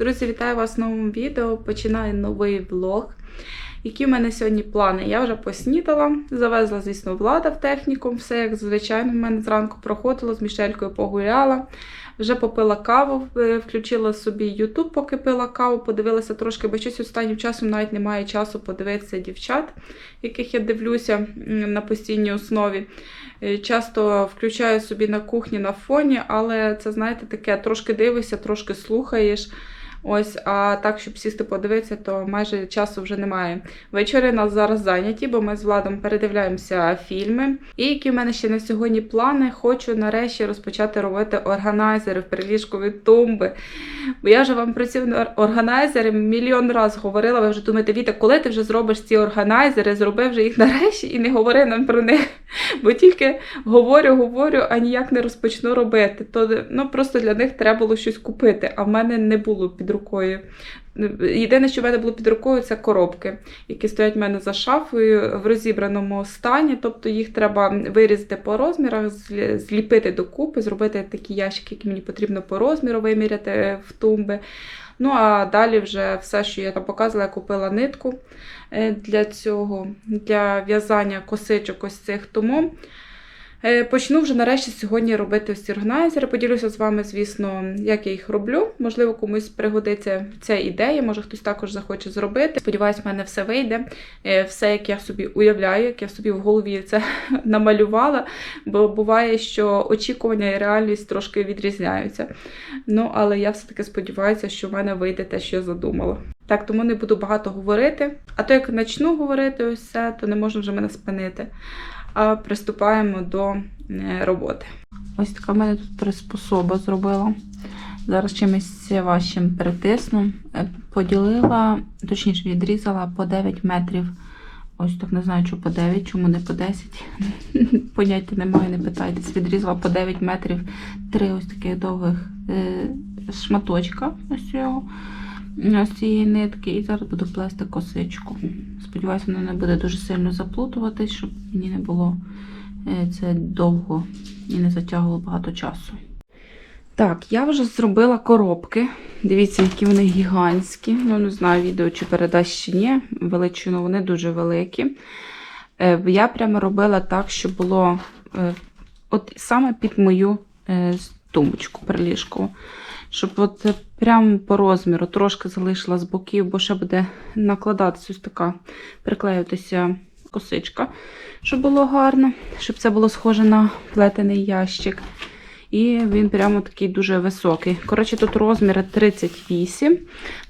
Друзі, вітаю вас в новому відео. Починаю новий влог. Які в мене сьогодні плани? Я вже поснідала, завезла, звісно, влада в технікум. Все як звичайно в мене зранку проходило, з Мішелькою погуляла. Вже попила каву, е, включила собі YouTube, поки пила каву, подивилася трошки, бо щось останнім часом навіть немає часу подивитися дівчат, яких я дивлюся на постійній основі. Е, Часто включаю собі на кухні на фоні, але це, знаєте, таке трошки дивишся, трошки слухаєш. Ось, а так, щоб сісти подивитися, то майже часу вже немає. Вечори нас зараз зайняті, бо ми з Владом передивляємося фільми. І які в мене ще на сьогодні плани, хочу нарешті розпочати робити органайзери в приліжкові тумби. Бо я вже вам про ці органайзери мільйон разів говорила. Ви вже думаєте, Віта, коли ти вже зробиш ці органайзери, зроби вже їх нарешті і не говори нам про них. Бо тільки говорю, говорю, а ніяк не розпочну робити. То ну просто для них треба було щось купити, а в мене не було під рукою. Єдине, що в мене було під рукою, це коробки, які стоять в мене за шафою в розібраному стані. Тобто їх треба вирізати по розмірах, зліпити докупи, зробити такі ящики, які мені потрібно по розміру виміряти в тумби. Ну а далі вже все, що я там показувала, я купила нитку е, для цього, для в'язання косичок ось цих. Е, почну вже нарешті сьогодні робити ці органайзери. Поділюся з вами, звісно, як я їх роблю. Можливо, комусь пригодиться ця ідея, може хтось також захоче зробити. Сподіваюсь, в мене все вийде. Е, Все, як я собі уявляю, як я собі в голові це намалювала. Бо буває, що очікування і реальність трошки відрізняються. Ну, але я все-таки сподіваюся, що в мене вийде те, що я задумала. Так, тому не буду багато говорити. А то як почну говорити ось це, то не можна вже мене спинити. А приступаємо до е, роботи. Ось така мене тут приспособа зробила. Зараз чимось важчим притисну. Е, Поділила, точніше, відрізала по 9 метрів. Ось так не знаю, чому по 9, чому не по 10. Поняття немає, не питайтесь. Відрізала по 9 метрів три ось таких довгих е, шматочка ось цього. Ось цієї нитки, і зараз буду плести косичку. Сподіваюся, вона не буде дуже сильно заплутуватись, щоб мені не було е, це довго і не затягувало багато часу. Так, я вже зробила коробки. Дивіться, які вони гігантські. Ну, не знаю, відео чи передасть чи ні. Величину вони дуже великі. Е, Я прямо робила так, щоб було е, от саме під мою тумбочку приліжкову. Щоб от е, прямо по розміру трошки залишила з боків, бо ще буде накладатися ось така, приклеюватися косичка, щоб було гарно, щоб це було схоже на плетений ящик. І він прямо такий дуже високий. Коротше, тут розміри 38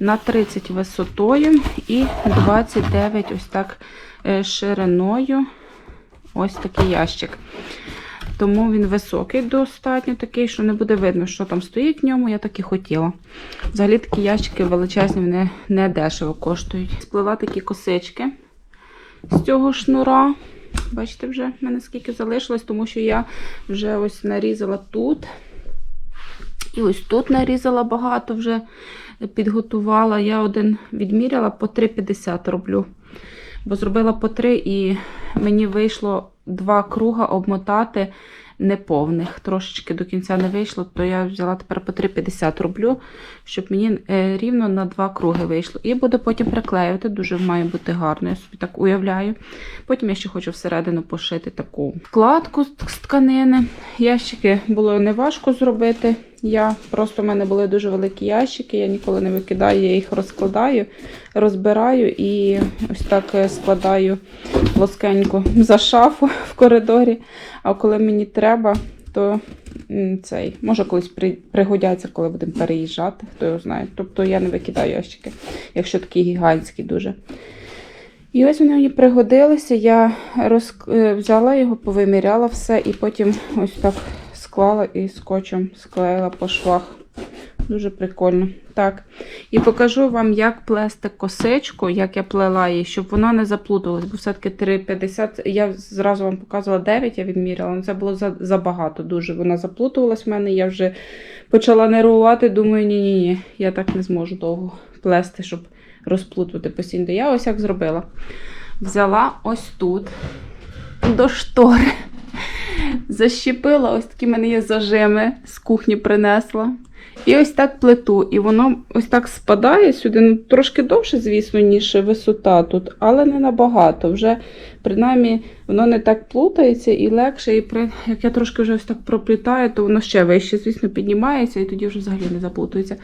на 30 висотою і 29 ось так е, шириною. Ось такий ящик. Тому він високий, достатньо такий, що не буде видно, що там стоїть в ньому. Я так і хотіла. Взагалі такі ящики величезні, вони не дешево коштують. Сплела такі косички з цього шнура. Бачите, вже в мене скільки залишилось, тому що я вже ось нарізала тут. І ось тут нарізала багато, вже підготувала. Я один відміряла по 3,50 роблю. Бо зробила по 3 і мені вийшло два круга обмотати неповних. Трошечки до кінця не вийшло, то я взяла тепер по 3,50 роблю, щоб мені е, рівно на два круги вийшло. І буду потім приклеювати, дуже має бути гарно, я собі так уявляю. Потім я ще хочу всередину пошити таку вкладку з тканини. Ящики було неважко зробити. Я просто в мене були дуже великі ящики, я ніколи не викидаю, я їх розкладаю, розбираю і ось так е, складаю плоскенько за шафу в коридорі. А коли мені треба, то цей, може колись пригодяться, коли будемо переїжджати, хто його знає. Тобто я не викидаю ящики, якщо такі гігантські дуже. І ось вони мені пригодилися. Я роз... е, взяла його, повиміряла все і потім ось так склала і скотчем склеїла по швах. Дуже прикольно. Так. І покажу вам, як плести косичку, як я плела її, щоб вона не заплуталась, бо все-таки 3,50. Я зразу вам показувала 9, я відміряла, але це було забагато дуже. Вона заплутувалась в мене. Я вже почала нервувати. Думаю, ні-ні-ні, я так не зможу довго плести, щоб розплутувати постійно. Я ось як зробила. Взяла ось тут до штори. Защепила, ось такі в мене є зажими, з кухні принесла. І ось так плету, і воно ось так спадає сюди. Ну, трошки довше, звісно, ніж висота тут, але не набагато. Вже принаймні воно не так плутається і легше. І при... як я трошки вже ось так проплітаю, то воно ще вище, звісно, піднімається і тоді вже взагалі не заплутується.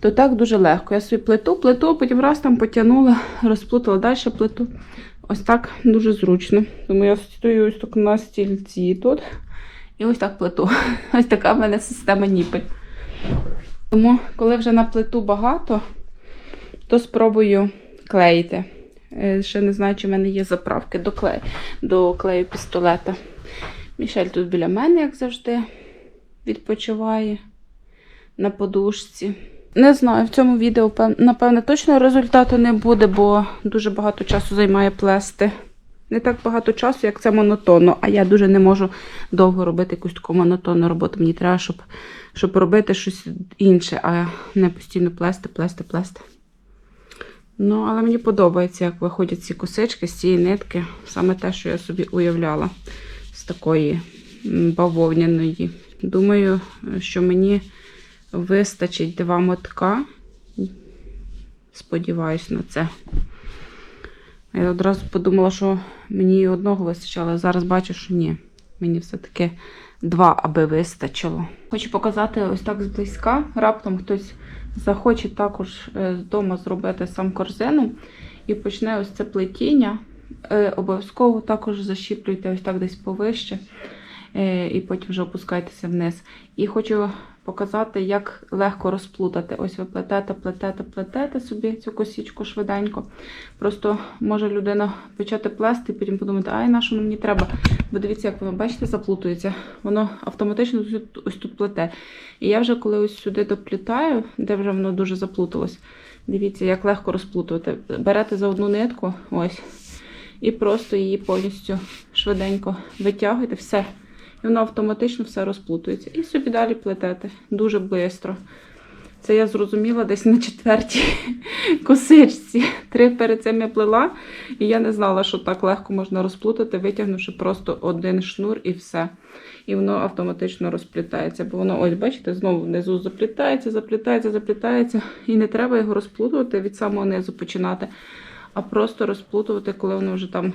То так дуже легко. Я собі плету, плету, потім раз там потягнула, розплутала далі плету. Ось так дуже зручно. Тому я стою ось так на стільці тут. І ось так плету. Ось така в мене система ніпель. Тому, коли вже на плиту багато, то спробую клеїти. Е, Ще не знаю, чи в мене є заправки до клею, до клею пістолета. Мішель тут біля мене, як завжди, відпочиває на подушці. Не знаю, в цьому відео, напевне, точно результату не буде, бо дуже багато часу займає плести. Не так багато часу, як це монотонно, а я дуже не можу довго робити якусь таку монотонну роботу. Мені треба, щоб, щоб робити щось інше, а не постійно плести, плести, плести. Ну, але мені подобається, як виходять ці косички з цієї нитки. Саме те, що я собі уявляла з такої бавовняної. Думаю, що мені вистачить два мотка. Сподіваюсь на це. Я одразу подумала, що мені одного вистачало, а зараз бачу, що ні. Мені все-таки два аби вистачило. Хочу показати ось так зблизька. Раптом хтось захоче також е, вдома зробити сам корзину і почне ось це плетіння. Е, Обов'язково також защіплюйте ось так десь повище, е, і потім вже опускайтеся вниз. І хочу показати, як легко розплутати. Ось ви плетете, плетете, плетете собі цю косічку швиденько. Просто може людина почати плести і потім подумати, ай, на що мені треба. Бо дивіться, як воно, бачите, заплутується. Воно автоматично ось тут- плете. І я вже коли ось сюди доплітаю, де вже воно дуже заплуталось, дивіться, як легко розплутувати. Берете за одну нитку, ось, і просто її повністю швиденько витягуєте, все. І воно автоматично все розплутується. І собі далі плетете. Дуже швидко. Це я зрозуміла десь на четвертій косичці. Три перед цим я плела, і я не знала, що так легко можна розплутати, витягнувши просто один шнур і все. І воно автоматично розплітається. Бо воно, ось, бачите, знову внизу заплітається, заплітається, заплітається. І не треба його розплутувати від самого низу починати, а просто розплутувати, коли воно вже там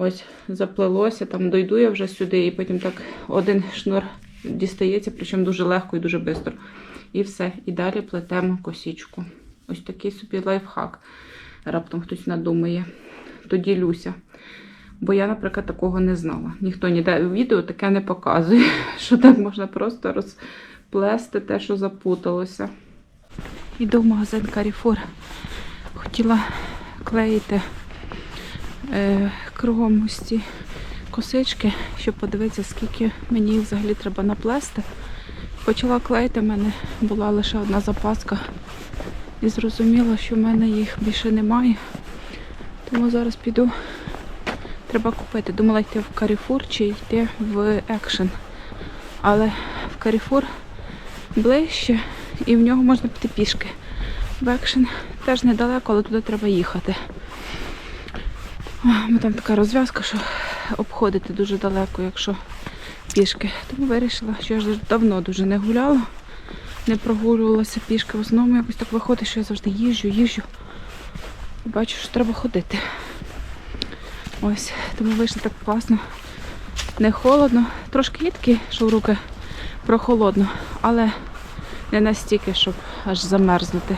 ось заплелося, там дойду я вже сюди, і потім так один шнур дістається, причому дуже легко і дуже швидко. І все. І далі плетемо косічку. Ось такий собі лайфхак. Раптом хтось надумає. То ділюся. Бо я, наприклад, такого не знала. Ніхто ніде в відео таке не показує, що так можна просто розплести те, що запуталося. Іду в магазин Carrefour. Хотіла клеїти кругом ось ці косички, щоб подивитися, скільки мені їх взагалі треба наплести. Почала клеїти, в мене була лише одна запаска. І зрозуміла, що в мене їх більше немає. Тому зараз піду. Треба купити. Думала йти в Carrefour чи йти в Action. Але в Carrefour ближче і в нього можна піти пішки. В Action теж недалеко, але туди треба їхати. Бо там така розв'язка, що обходити дуже далеко, якщо пішки. Тому вирішила, що я ж давно дуже не гуляла, не прогулювалася пішки. В основному якось так виходить, що я завжди їжджу, їжджу. І бачу, що треба ходити. Ось, тому вийшло так класно. Не холодно. Трошки є що в руки прохолодно, але не настільки, щоб аж замерзнути.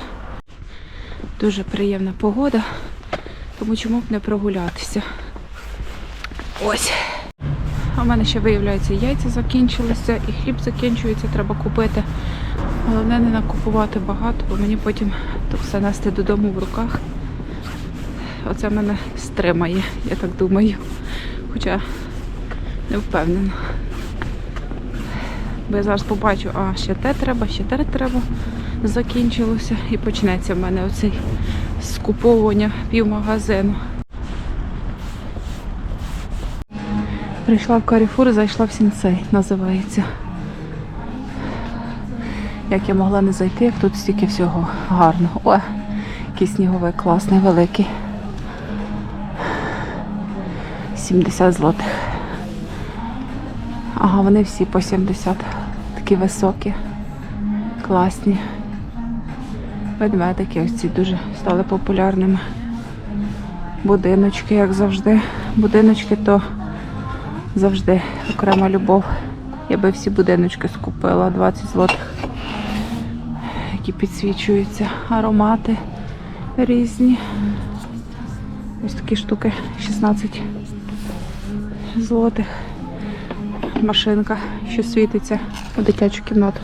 Дуже приємна погода, тому чому б не прогулятися. Ось. В мене ще виявляється, яйця закінчилися і хліб закінчується, треба купити. Головне не накупувати багато, бо мені потім то все нести додому в руках. Оце мене стримає, я так думаю. Хоча не впевнена. Бо я зараз побачу, а ще те треба, ще те треба. Закінчилося і почнеться в мене оцей скуповування півмагазину. Прийшла в Carrefour, зайшла в Сінсей, називається. Як я могла не зайти, як тут стільки всього гарного. О, який сніговий класний, великий. 70 злотих. Ага, вони всі по 70. Такі високі. Класні. Ведмедики ось ці дуже стали популярними. Будиночки, як завжди. Будиночки то завжди окрема любов. Я би всі будиночки скупила 20 злотих, які підсвічуються, аромати різні. Ось такі штуки 16 злотих. Машинка, що світиться у дитячу кімнату.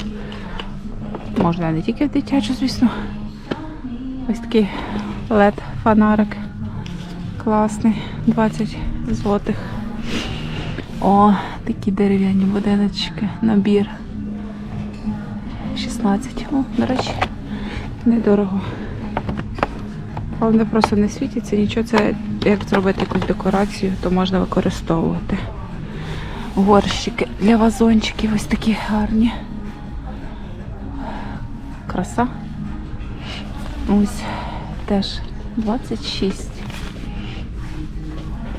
Можна не тільки в дитячу, звісно. Ось такий led фонарик. Класний, 20 злотих. О, такі дерев'яні будиночки, набір. 16. О, до речі, недорого. Вони просто не світяться, нічого. Це як зробити якусь декорацію, то можна використовувати. Горщики для вазончиків ось такі гарні. Краса. Ось теж 26.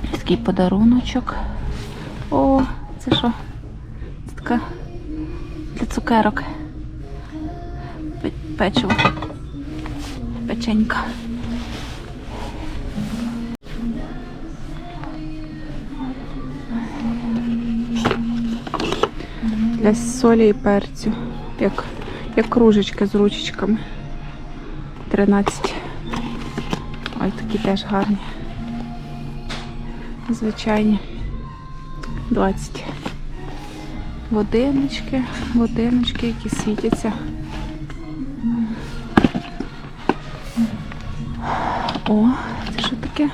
Ось Такий подаруночок. О, це що? Це така для цукерок. Печиво. Печенька. Для солі і перцю. Як, як кружечки з ручечками. 13. Ой, такі теж гарні. Звичайні. 20. Годиночки, годиночки, які світяться. О, це що таке?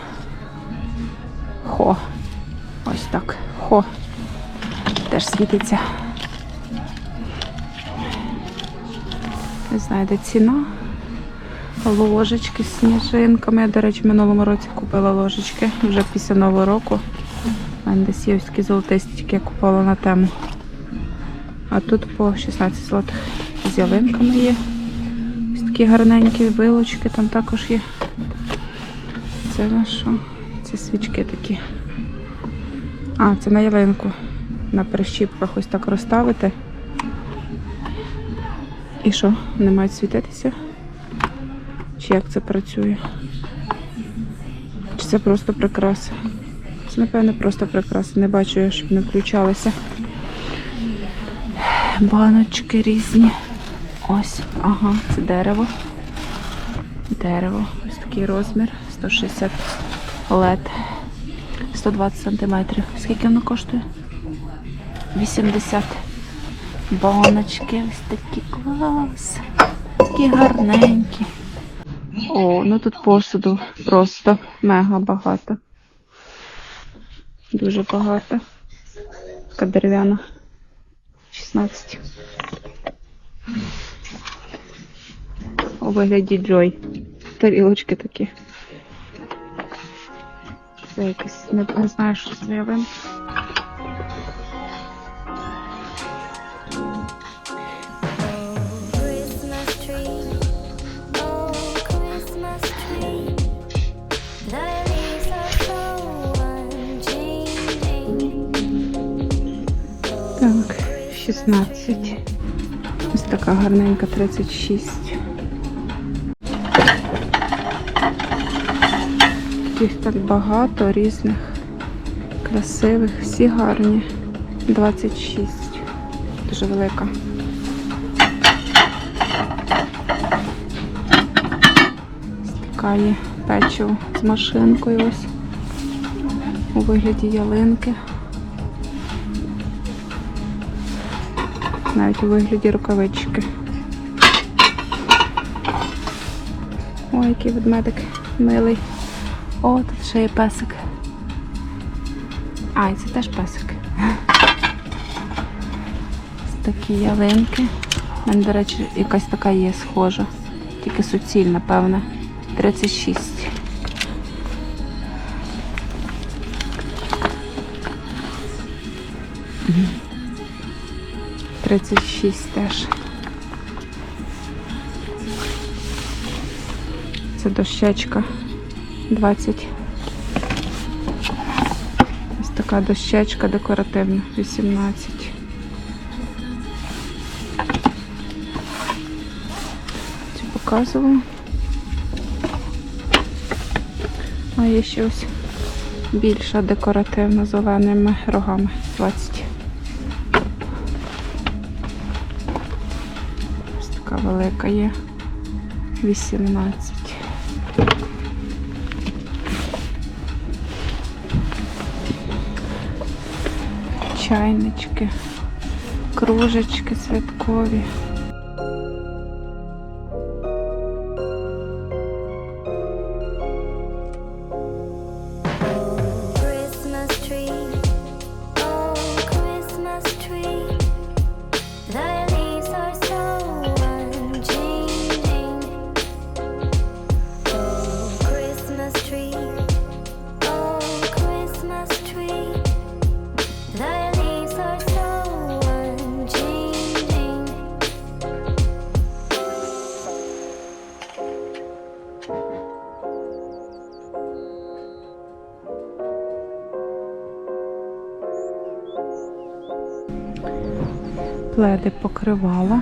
Хо. Ось так. Хо. Теж світиться. Не знаю, де ціна. Ложечки з сніжинками. Я, до речі, в минулому році купила ложечки вже після Нового року. У мене десь є ось такі золотисті, я купувала на тему. А тут по 16 злотих з ялинками є. Ось такі гарненькі вилочки там також є. Це на що? Це свічки такі. А, це на ялинку. На прищіпках ось так розставити. І що? Вони мають світитися? Чи як це працює? Чи це просто прикраса? Це, напевно, просто прикраса. Не бачу, я, щоб не включалися. Баночки різні. Ось, ага, це дерево. Дерево. Ось такий розмір. 160 лет. 120 сантиметрів. Скільки воно коштує? 80. Баночки. Ось такі клас. Такі гарненькі. О, ну тут посуду просто мега багато. Дуже багато. Така дерев'яна. 16. У вигляді Джой. Тарілочки такі. Це якось не, не знаю, що це 16. Ось така гарненька 36. Їх так багато різних, красивих, всі гарні. 26. Дуже велика. Така є печиво з машинкою ось. У вигляді ялинки. Навіть у вигляді рукавички. Ой, який ведмедик милий. О, тут ще є песик. А, і це теж песик. Такі ялинки. У мене, до речі, якась така є схожа. Тільки суцільна, певне. 36. Тридцять шість теж. Це дощечка 20. Ось така дощечка декоративна 18. показувала. А є ще ось більша декоративна зеленими рогами 20. Така є 18. Чайнички, кружечки святкові. Пледи покривала.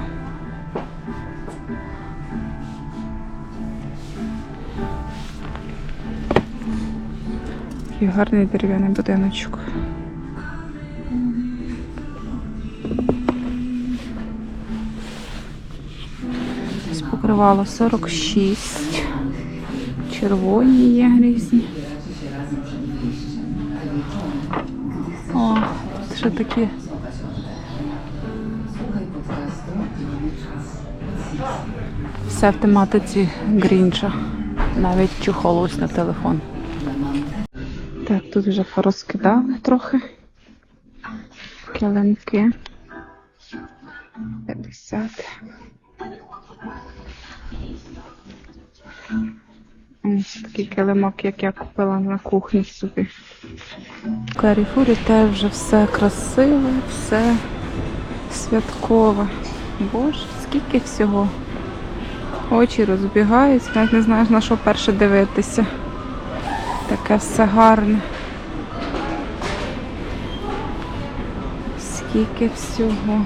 Такий гарний дерев'яний будиночок. Покривало 46. Червоні є різні. О, ще такі Все в тематиці Грінча. Навіть чухол ось на телефон. Так, тут вже порозкидали трохи. Килимки. 50. Ось такий килимок, як я купила на кухні собі. В Каріфурі теж вже все красиве, все святкове. Боже, скільки всього. Очі розбігаються, навіть не знаєш на що перше дивитися. Таке все гарне. Скільки всього.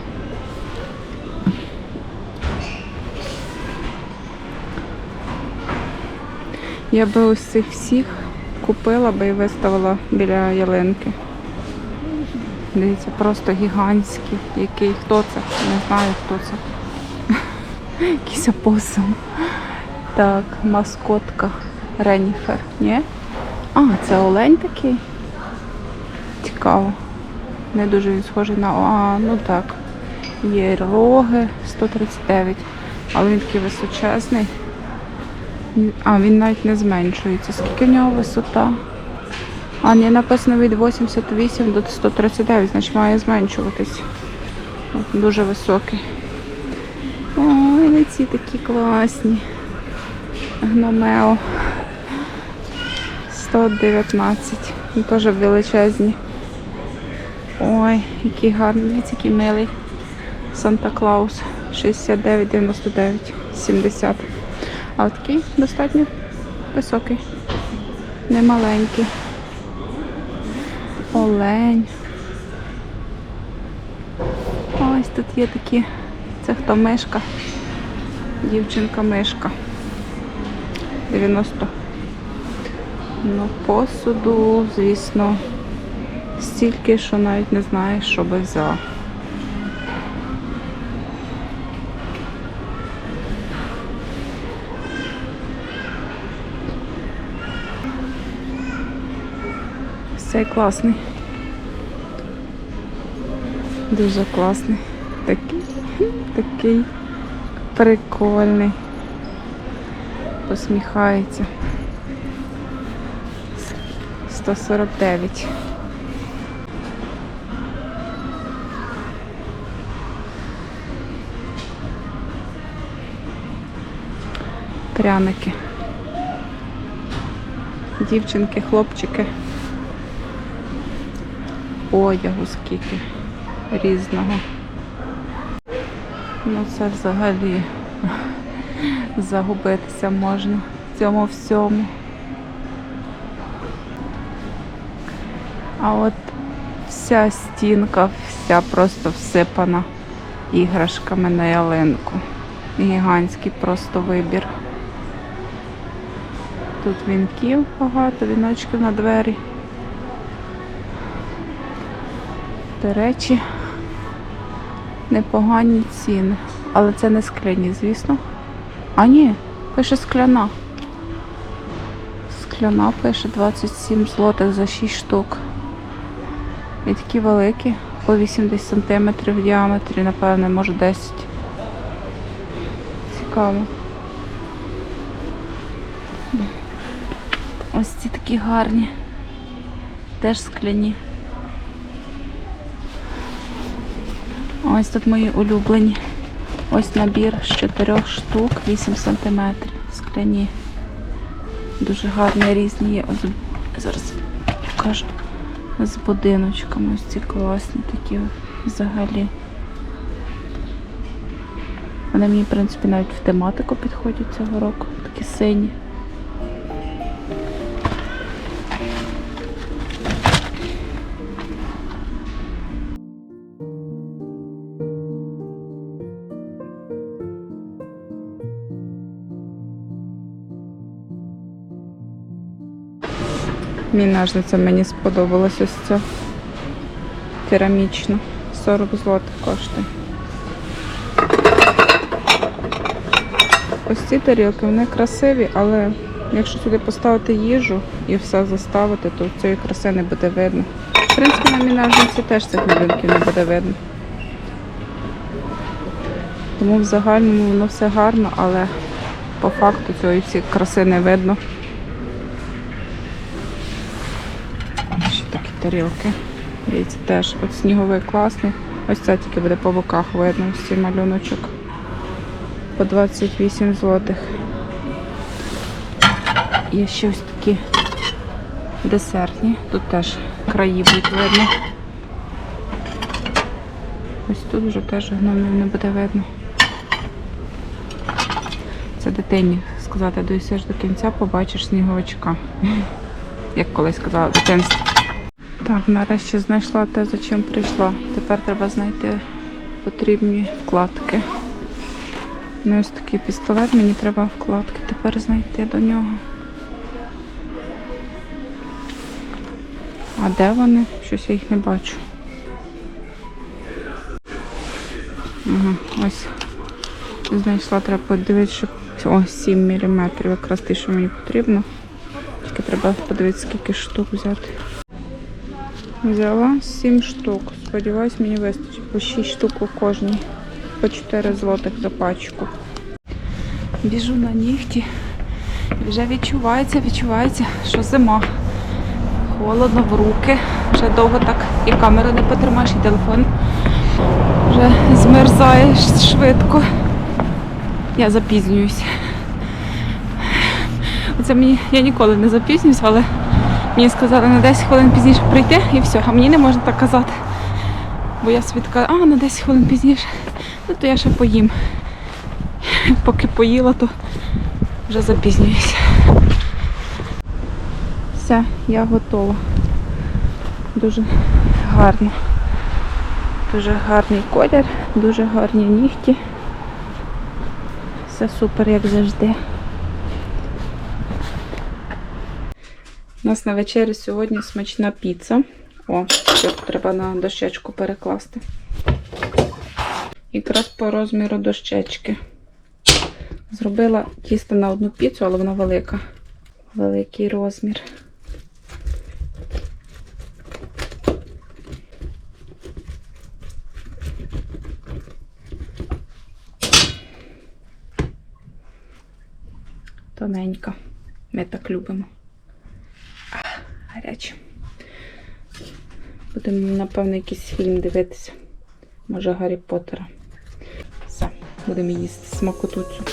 Я би ось цих всіх купила би і виставила біля ялинки. Дивіться, просто гігантський. Який хто це? Не знаю хто це. Якийсь опосум. Так, маскотка Реніфер. Ні? А, це олень такий. Цікаво. Не дуже він схожий на. А, ну так. Є роги 139. Але він такий височезний. А, він навіть не зменшується. Скільки в нього висота? А, ні, написано від 88 до 139, значить має зменшуватись. Дуже високий. Ну ці такі класні. Гномео. 119. Він теж величезні. Ой, який гарний, який милий. Санта Клаус. 69, 99, 70. А такий достатньо високий. Не маленький. Олень. Ось тут є такі. Це хто мишка? Дівчинка мишка. 90. Ну, посуду, звісно, стільки, що навіть не знаєш, що би взяла. Цей класний. Дуже класний. Такий, такий прикольний. Посміхається. 149. Пряники. Дівчинки, хлопчики. Одягу скільки різного. Ну це взагалі загубитися можна в цьому всьому. А от вся стінка, вся просто всипана іграшками на ялинку. Гігантський просто вибір. Тут вінків багато, віночків на двері. До речі, непогані ціни. Але це не скляні, звісно. А ні, пише скляна. Скляна пише 27 злотих за 6 штук. І такі великі, по 80 см в діаметрі, напевне, може 10. Цікаво. Ось ці такі гарні. Теж скляні. Ось тут мої улюблені. Ось набір з чотирьох штук, 8 см. Скляні. Дуже гарні різні є. Ось зараз покажу. З будиночками. Ось ці класні такі взагалі. Вони мені, в принципі, навіть в тематику підходять цього року. Такі сині. Мінажниця мені сподобалась ось ця керамічна. 40 злотих коштує. Ось ці тарілки, вони красиві, але якщо сюди поставити їжу і все заставити, то цієї краси не буде видно. В принципі, на мінажниці теж цих малюнків не буде видно. Тому в загальному воно все гарно, але по факту цієї всі краси не видно. Тарілки. Дивіться, теж от сніговий класний. Ось це тільки буде по боках видно, цей малюночок. По 28 злотих. Є ще ось такі десертні. Тут теж краї будуть видно. Ось тут вже теж гномів не буде видно. Це дитині сказати, доїсиш до кінця, побачиш сніговичка. Як колись казала в дитинстві. Так, нарешті знайшла те, за чим прийшла. Тепер треба знайти потрібні вкладки. Ну, ось такий пістолет, мені треба вкладки тепер знайти до нього. А де вони? Щось я їх не бачу. Ага, ось знайшла, треба подивитися, о, 7 мм, якраз те, що мені потрібно. Тільки треба подивитися, скільки штук взяти. Взяла 7 штук. Сподіваюсь, мені вистачить по 6 штук у кожній. По 4 злотих за пачку. Біжу на нігті. Вже відчувається, відчувається, що зима. Холодно в руки. Вже довго так і камеру не потримаєш, і телефон вже змерзає швидко. Я запізнююсь. Оце мені я ніколи не запізнююсь, але мені сказали на 10 хвилин пізніше прийти і все. А мені не можна так казати. Бо я собі така, а на 10 хвилин пізніше, ну то я ще поїм. Поки поїла, то вже запізнююсь. Все, я готова. Дуже гарно. Дуже гарний колір, дуже гарні нігті. Все супер, як завжди. У нас на вечері сьогодні смачна піца. О, тут треба на дощечку перекласти. Якраз по розміру дощечки. Зробила тісто на одну піцу, але вона велика. Великий розмір. Тоненька. Ми так любимо. Гаряче. Будемо, напевно, якийсь фільм дивитися. Може, Гаррі Поттера. Все, будемо їсти смакотуцю.